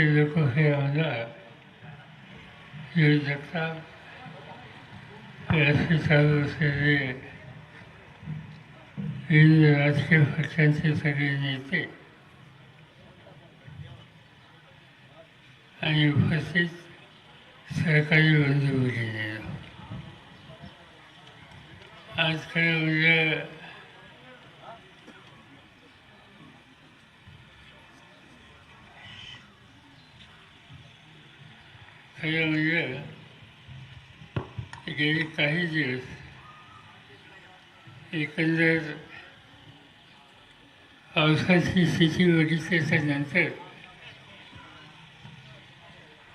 असे लोक हे आजार येऊ शकतात हे असे चालू असलेले विविध राजकीय पक्षांचे सगळे नेते आणि उपस्थित सरकारी बंधू भगिनी आज खरं म्हणजे खरं म्हणजे गेले काही दिवस एकंदर पावसाची स्थिती बघितल्याच्या त्याच्यानंतर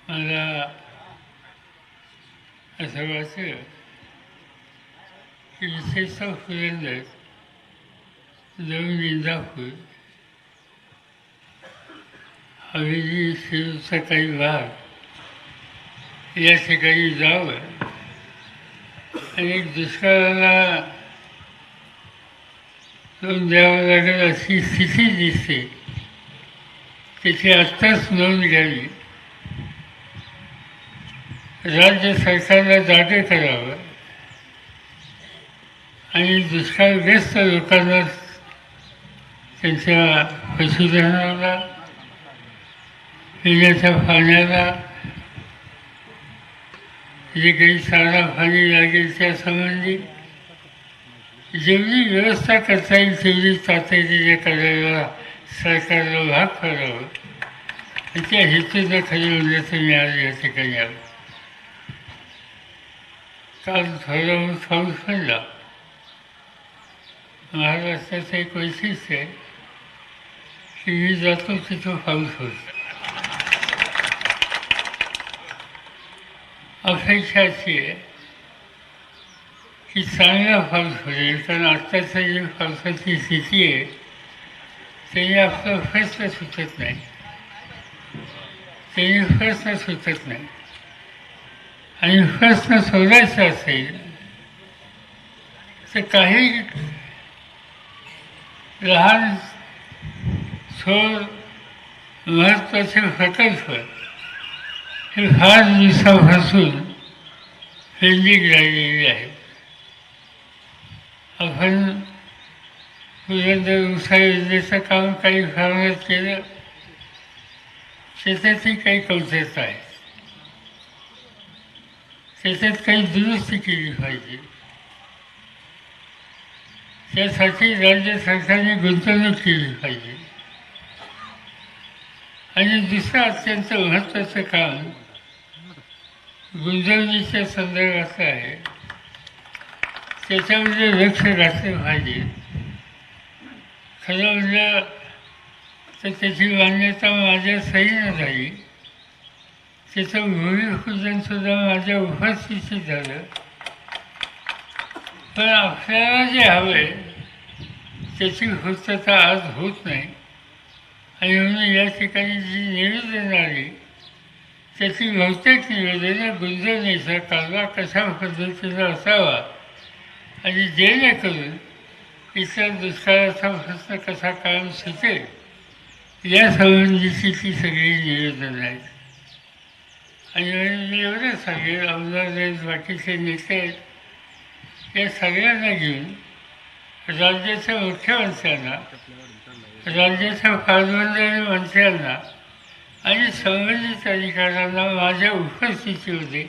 मला असं वाटतं की विशेषतः फुलंदाज जाऊन इंदापूर हवेली शिरूरचा काही भाग या ठिकाणी जावं. आणि दुष्काळाला तोंड द्यावं लागेल अशी स्थिती दिसते. त्याची आत्ताच नोंद घ्यावी. राज्य सरकारला जागे करावं. आणि दुष्काळग्रस्त लोकांना त्यांच्या पशुधनाला पिण्याच्या पाण्याला जे काही सारा पाणी लागेल त्या संबंधी जेवढी व्यवस्था करता येईल तेवढी तातडीने करायला सरकारला भाग करावं त्याच्या हेतूनं खरी म्हणजे तुम्ही आज या ठिकाणी आलो. काल थोडं पाऊस पडला. महाराष्ट्राचं एक वैशिष्ट्य आहे की मी जातो तिथं पाऊस होतो. अपेक्षा अशी आहे की चांगला पाऊस होईल कारण आत्ताचं जी पावसाची स्थिती आहे त्याने आपलं प्रश्न सुचत नाही. त्याने प्रश्न सुचत नाही. आणि प्रश्न सोडायचा असेल तर काही लहान थोर महत्त्वाचे प्रकल्प हे फार दिवसापासून पेंडिंग राहिलेले आहे. आपण पुरंदर योजनेचं काम काही प्रमाणात केलं त्याच्यातही काही कमतरता आहे. त्याच्यात काही दुरुस्ती केली पाहिजे. त्यासाठी राज्य सरकारने गुंतवणूक केली पाहिजे. आणि दुसरं अत्यंत महत्त्वाचं काम गुंतवणुकीच्या संदर्भात आहे. त्याच्यामध्ये लक्ष घातलं पाहिजे. खरं म्हणजे तर त्याची मान्यता माझ्या सहीनं झाली. त्याचं भूमिपूजनसुद्धा माझ्या उपस्थितीत झालं. पण आपल्याला जे हवे त्याची पूर्तता आज होत नाही. आणि म्हणून या ठिकाणी जी निवेदन आली त्याची बहुतेक निवेदनं गुंजवणीचा कालवा कशा पद्धतीचा असावा? आणि जेणेकरून इतर दुष्काळाचा प्रश्न कसा कायम सुटेल? या संबंधीची ती सगळी निवेदनं आहेत आणि मी एवढंच सांगेन आमदार बाकीचे नेते आहेत या सगळ्यांना घेऊन राज्याच्या मुख्यमंत्र्यांना राज्याच्या पालकमंत्री मंत्र्यांना आणि संबंधित अधिकाऱ्यांना माझ्या उपस्थितीमध्ये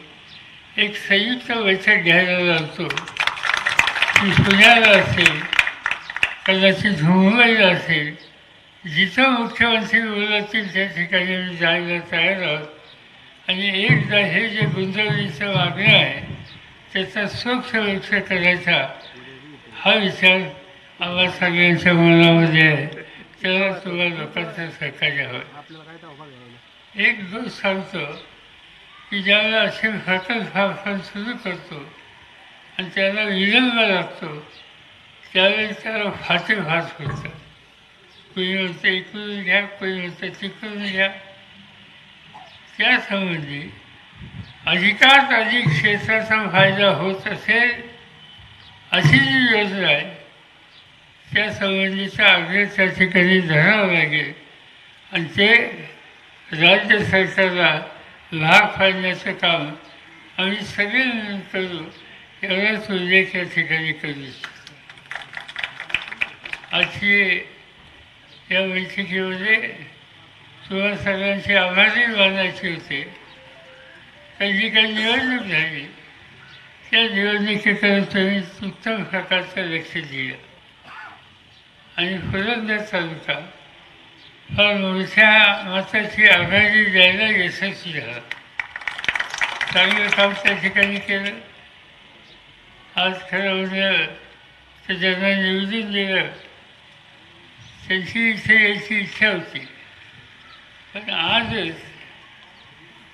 एक संयुक्त बैठक घ्यायला लागतो ती पुण्याला असेल कदाचित मुंबईला असेल जिथं मुख्यमंत्री बोलतील त्या ठिकाणी मी जायला तयार आहोत. आणि एकदा हे जे गुंतवणुकीचं मागणं आहे त्याचा स्वच्छ लक्ष करायचा हा विचार आम्हा सगळ्यांच्या मनामध्ये आहे. त्याला तुम्हाला लोकांचं सहकार्य हवं एक दिवस सांगतो की ज्यावेळेला असे प्रकल्प आपण सुरू करतो आणि त्याला विलंब लागतो त्यावेळी त्याला फाटे फाट होतं कोणी म्हणतं इकडून घ्या कोणी म्हणतं तिकडून घ्या. त्यासंबंधी अधिकात अधिक क्षेत्राचा फायदा होत असेल अशी जी योजना आहे त्यासंबंधीचा आग्रह त्या ठिकाणी धरावा लागेल. आणि ते राज्य सरकारला भाग पाडण्याचं काम आम्ही सगळे मिळून करू एवढाच उल्लेख या ठिकाणी करू इच्छितो. आजची या बैठकीमध्ये तुम्हा सगळ्यांचे आभारी मानायचे होते. तर जी काही निवडणूक झाली त्या निवडणुकीकडे तुम्ही उत्तम प्रकारचं लक्ष दिलं. आणि पुरंदर तालुका फार मोठ्या मताची आघाडी द्यायला यशस्वी झाला चांगलं काम त्या ठिकाणी केलं आज खरं म्हणजे तर ज्यांना निवडून दिलं त्यांची इथे यायची इच्छा होती। पण आजच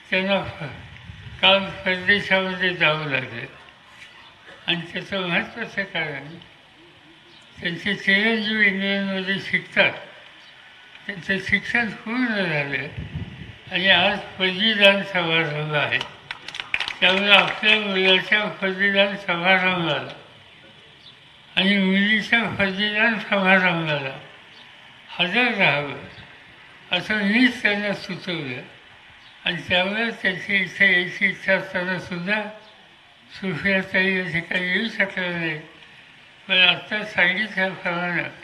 त्यांना फ- काल परदेशामध्ये जावं लागलं आणि त्याचं महत्त्वाचं कारण। त्यांचे चिरंजीव इंग्लंडमध्ये शिकतात त्यांचं शिक्षण पूर्ण झालं. आणि आज पदवीदान समारंभ आहे. त्यामुळे आपल्या मुलाच्या पदवीदान समारंभाला आणि मुलीच्या पदवीदान समारंभाला हजर राहावं असं मीच त्यांना सुचवलं. आणि त्यामुळे त्यांची इच्छा यायची इच्छा असताना सुद्धा सुफियाताई या ठिकाणी येऊ शकला नाही पण आत्ता सांगितल्याप्रमाणे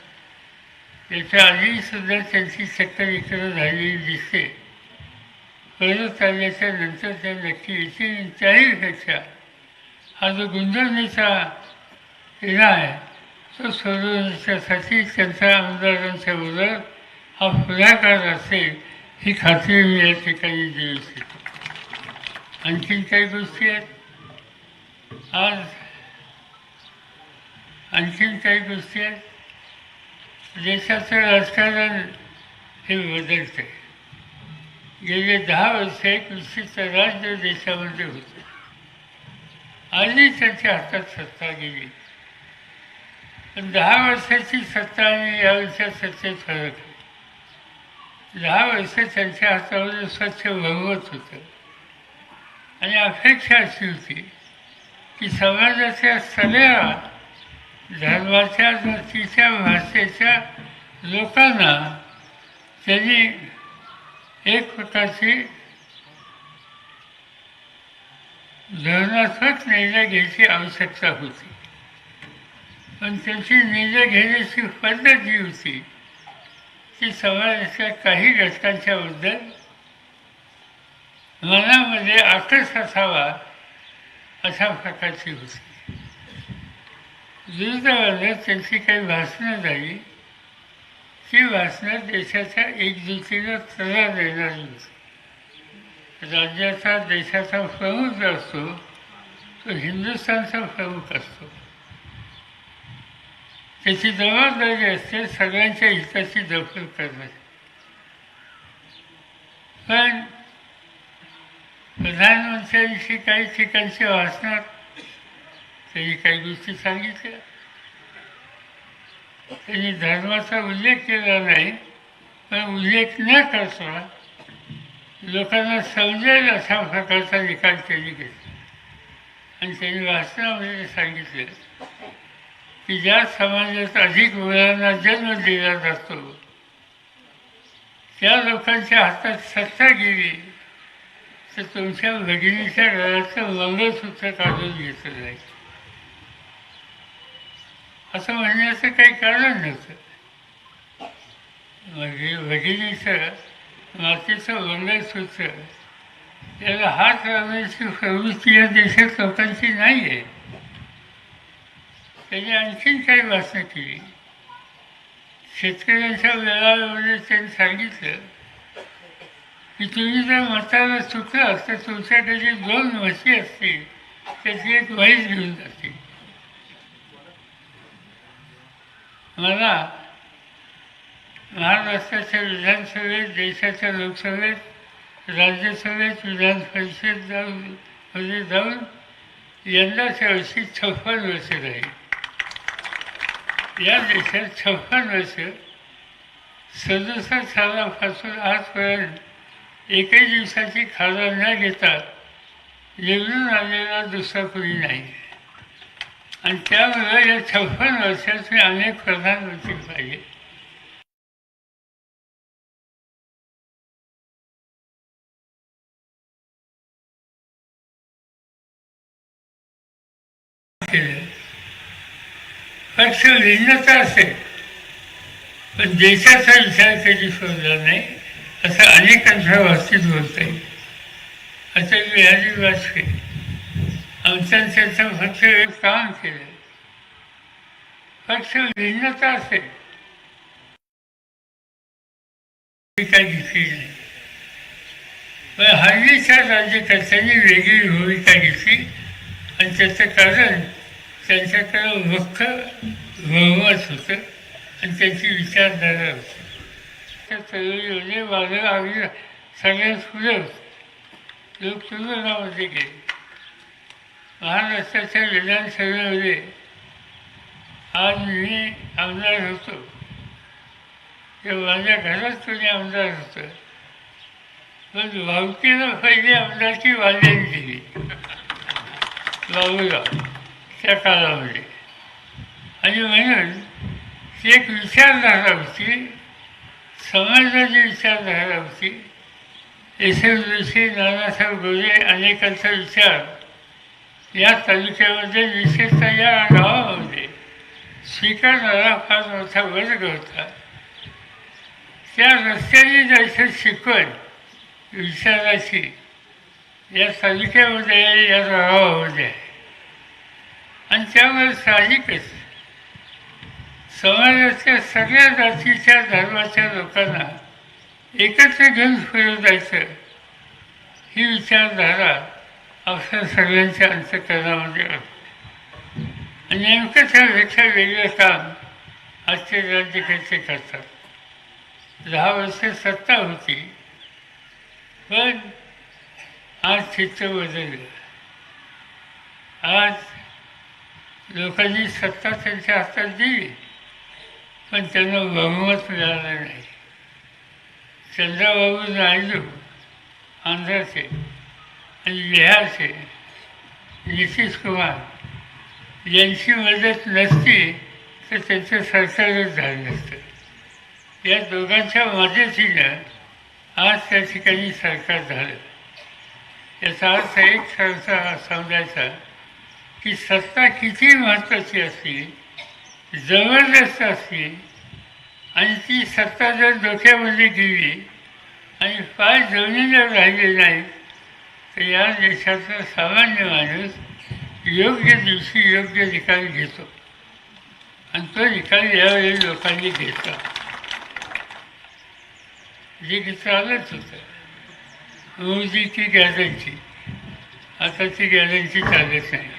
याच्या आधीसुद्धा त्यांची सत्ता इकडं झालेली दिसते परत आल्याच्यानंतर त्या नक्की येतील त्याहीपेक्षा हा जो गुंजवण्याचा येणार आहे तो सोडवण्याच्यासाठी त्यांच्या आमदारांच्या बरोबर हा पुढाकार असेल ही खात्री मी या ठिकाणी देऊ इच्छितो आणखीन काही गोष्टी आहेत आज आणखीन काही गोष्टी आहेत देशाचं राजकारण हे बदलतं. गेले दहा वर्ष एक विशिष्ट राज्य देशामध्ये होतं. आजही त्यांच्या हातात सत्ता गेली. पण दहा वर्षाची सत्ता आणि यावर्षात सत्तेत फरक दहा वर्ष त्यांच्या हातावर स्वच्छ भगवत होतं. आणि अपेक्षा अशी होती की समाजाच्या सगळ्या धर्माच्या जातीच्या भाषेच्या लोकांना त्यांनी एक प्रकारची धोरणात्मक निर्णय घ्यायची आवश्यकता होती. पण त्यांची निर्णय घेण्याची पद्धत जी होती. ती समाजाच्या काही घटकांच्या बद्दल मनामध्ये आकर्ष असावा अशा प्रकारची होती. विविध त्यांची काही भाषणं झाली ती भाषणं देशाच्या एकजुटीला तडा देणारी होती राज्याचा देशाचा प्रमुख जो असतो तो हिंदुस्थानचा प्रमुख असतो त्याची जबाबदारी असते सगळ्यांच्या हिताची दखल करण्याची पण प्रधानमंत्र्यांशी काही ठिकाणची भाषणात त्यांनी काही गोष्टी सांगितल्या. त्यांनी धर्माचा उल्लेख केला नाही पण उल्लेख न करता लोकांना समजेल अशा प्रकारचा निकाल त्यांनी घेतला. आणि त्यांनी वाचनामध्ये सांगितलं की ज्या समाजात अधिक मुलांना जन्म दिला जातो त्या लोकांच्या हातात सत्ता गेली तर तुमच्या भगिनीच्या घराचं मंगळसूत्र काढून घेतलं जाईल. असं म्हणण्याचं काही कारण नव्हतं. म्हणजे भगिनीचं मातेचं मंगळसूत्र याला हात लावण्याची प्रवृत्ती या देशात लोकांची नाही आहे त्याने आणखीन काही भाषणं केली. शेतकऱ्यांच्या मेळाव्यामध्ये त्यांनी सांगितलं की तुम्ही जर मताला चुकलं तर तुमच्याकडे दोन म्हशी असतील त्याची एक म्हैस घेऊन जातील. मला महाराष्ट्राच्या विधानसभेत देशाच्या लोकसभेत राज्यसभेत विधान परिषद जाऊन मध्ये जाऊन यंदाच्या वर्षी छप्पन वर्ष राहील. या देशात छप्पन वर्ष सदुसष्ट सालापासून आजपर्यंत एकही दिवसाची खाजा न घेता निवडून आलेला दुसरा कोणी नाही. आणि त्यामुळे या छप्पन वर्षाचे अनेक अनेक प्रधानमंत्री पाहिजे पक्ष भिन्नता असेल पण देशाचा विचार कधी शोधला नाही असं अनेकांच्या बाबतीत होत आहे आता मी आधी वाचते त्याचं फक्त एक काम केले पक्ष भिन्नता असेल भूमिका घेतली नाही हल्लीच्या राज्यकर्त्यांनी वेगळी भूमिका घेतली आणि त्याचं कारण त्यांच्याकडं वक्ख बहुमत होतं आणि त्यांची विचारधारा होती त्या तरुणीने माझं आम्ही सगळ्यात पुढे लोक लोक तुलनामध्ये गेले महाराष्ट्राच्या विधानसभेमध्ये आज मी आमदार होतो. तेव्हा माझ्या घरात कोणी आमदार होतं. पण भावकीनं पहिली आमदारकी वाल्याने दिली. बाबूराव त्या काळामध्ये. आणि म्हणून ती एक विचारधारा होती. समाजाची विचारधारा होती. एस एम जोशी नानासाहेब गोरे अनेकांचा विचार या तालुक्यामध्ये विशेषतः या गावामध्ये स्वीकारणारा फार मोठा वर्ग होता. त्या रस्त्याने जायचं शिकवण विचाराची या तालुक्यामध्ये आहे या गावामध्ये आहे आणि त्यामुळे साहजिकच समाजाच्या सगळ्या जातीच्या धर्माच्या लोकांना एकत्र घेऊन फिरवायचं जायचं ही विचारधारा आपल्या सगळ्यांच्या अंतकरणामध्ये म्हणजे असते आणि नेमकं त्यापेक्षा वेगळं काम आजचे राज्यकर्ते करतात? दहा वर्ष सत्ता होती पण आज चित्र बदललं. आज लोकांनी सत्ता त्यांच्या हातात दिली पण त्यांना बहुमत मिळालं नाही. चंद्राबाबू नायडू आंध्राचे. आणि बिहारचे नितीश कुमार यांची मदत नसती तर त्यांचं सरकारच झालं नसतं. या दोघांच्या मदतीनं आज त्या ठिकाणी सरकार झालं. याचा अर्थ एक सरसा समजायचा की सत्ता किती महत्त्वाची असली जबरदस्त असली आणि ती सत्ता जर डोक्यामध्ये गेली आणि पाय जमिनीवर राहिले नाही तर या देशाचा सामान्य माणूस योग्य दिवशी योग्य निकाल घेतो. आणि तो निकाल यावेळी लोकांनी घेतला. जे की चालत होतं. मोदीची गॅरंटी आता ती गॅरंटी चालत नाही.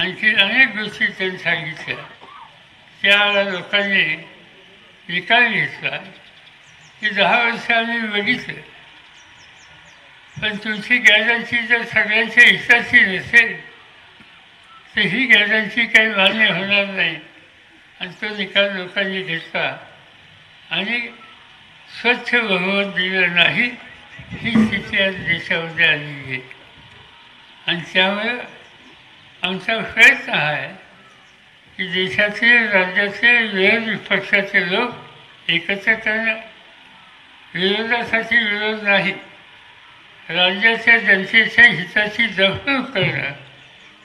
आणखी अनेक गोष्टी त्यांनी सांगितल्या. त्या लोकांनी निकाल घेतला. की दहा वर्ष आम्ही बघितलं पण तुमची गॅरंटी जर सगळ्यांच्या हिताची नसेल तर ही गॅरंटी काही मान्य होणार नाही. आणि तो निकाल लोकांनी घेतला. आणि स्वच्छ भगवत दिलं नाही ही स्थिती आज देशामध्ये आलेली आहे. आणि त्यामुळे आमचा प्रयत्न हा आहे की देशाचे राज्याचे विरोधी पक्षाचे लोक एकत्र करणं. विरोधासाठी विरोध नाही. राज्याच्या जनतेच्या हिताची दखल करणं.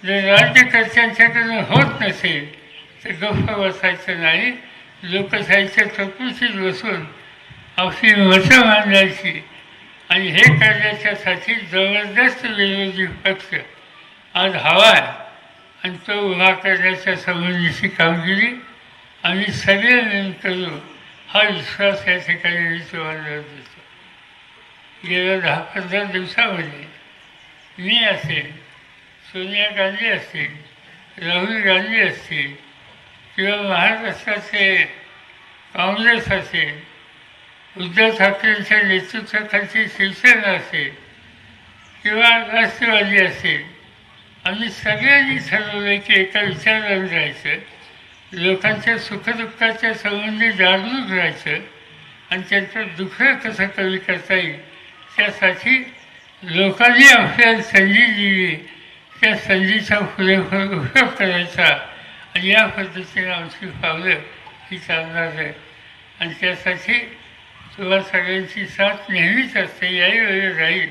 जर राज्यकर्त्यांच्याकडून होत नसेल तर गप्प बसायचं नाही लोकशाहीच्या चौकशीत बसून आपली मतं मांडायची आणि हे करण्याच्यासाठी जबरदस्त विरोधी पक्ष आज हवा आहे. आणि तो उभा करण्याच्या संबंधीची कामगिरी आम्ही सगळे मिळून करू हा विश्वास या ठिकाणी मी तुम्हाला गेल्या दहा पंधरा दिवसामध्ये. मी असेल सोनिया गांधी असतील राहुल गांधी असतील किंवा महाराष्ट्राचे काँग्रेस असेल उद्धव ठाकरेंच्या नेतृत्वाखालची शिवसेना असेल किंवा राष्ट्रवादी असेल आम्ही सगळ्यांनी ठरवलं की एका विचारानं राहायचं लोकांच्या सुखदुःखाच्या संबंधी जागरूक राहायचं आणि त्यांचं दुःख कसं कमी करता येईल त्यासाठी लोकांनी आपल्याला संधी दिली त्या संधीचा पुरेपूर उपयोग करायचा. आणि या पद्धतीने आमची पावलं ही चालणार आहे आणि त्यासाठी तुला सगळ्यांची साथ नेहमीच असते याही वेळी राहील.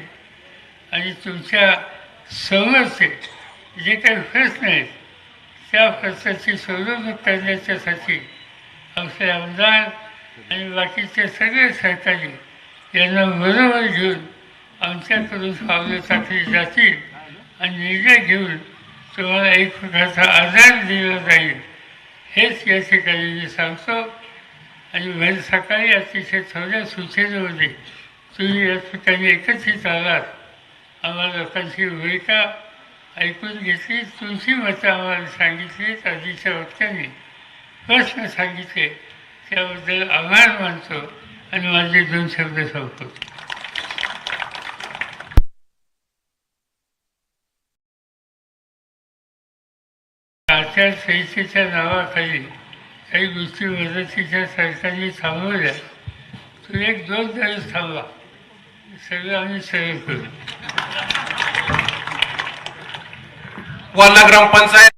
आणि तुमच्या समोरचे जे काही प्रश्न आहेत त्या प्रश्नाची सोडवणूक करण्याच्यासाठी आमचे आमदार आणि बाकीचे सगळे सहकारी यांना बरोबर घेऊन आमच्याकडून पावलं जातील आणि निर्णय घेऊन तुम्हाला एक प्रकारचा आधार दिला जाईल. हेच या ठिकाणी मी सांगतो. आणि भर सकाळी अतिशय थोड्या सूचनेमध्ये तुम्ही या ठिकाणी एकत्रित आलात. आम्हाला लोकांची भूमिका ऐकून घेतली तुमची मतं आम्हाला सांगितली आधीच्या वक्त्याने प्रश्न सांगितले त्याबद्दल आभार मानतो. आणि माझे दोन शब्द सांगतो. आचारसंहितेच्या नावाखाली काही गोष्टी मदतीच्या सरकारने थांबवल्या. तो एक दोन दिवस थांबवा सगळं आम्ही सरळ करू. वालना ग्रामपंचायत